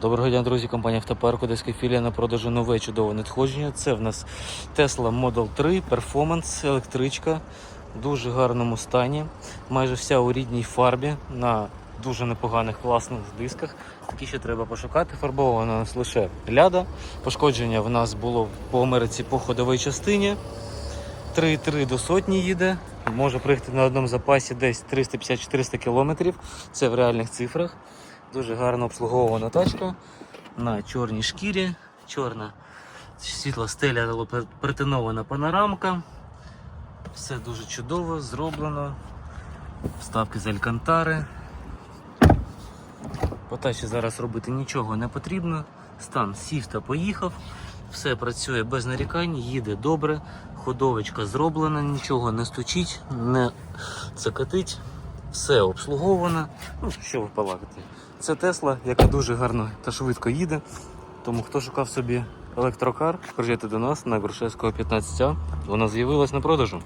Доброго дня, друзі. Компанія Автопарк, Одеська філія на продажу нове чудове надходження. Це в нас Tesla Model 3 Performance, електричка в дуже гарному стані. Майже вся у рідній фарбі на дуже непоганих класних дисках. Такі ще треба пошукати. Фарбована у нас лише ляда. Пошкодження в нас було по Америці по ходовій частині. 3,3 до сотні їде. Може приїхати на одному запасі десь 350-400 кілометрів. Це в реальних цифрах. Дуже гарно обслуговувана тачка на чорній шкірі, чорна світла стеля притинована панорамка. Все дуже чудово зроблено. Вставки з алькантари. По тачі зараз робити нічого не потрібно. Стан сів та поїхав. Все працює без нарікань, їде добре, ходовочка зроблена, нічого не стучить, не цокотить. Все обслуговано. Ну, що ви балакати. Це Тесла, яка дуже гарно та швидко їде. Тому хто шукав собі електрокар, приїжджайте до нас на Грушевського 15А. Вона з'явилась на продажу.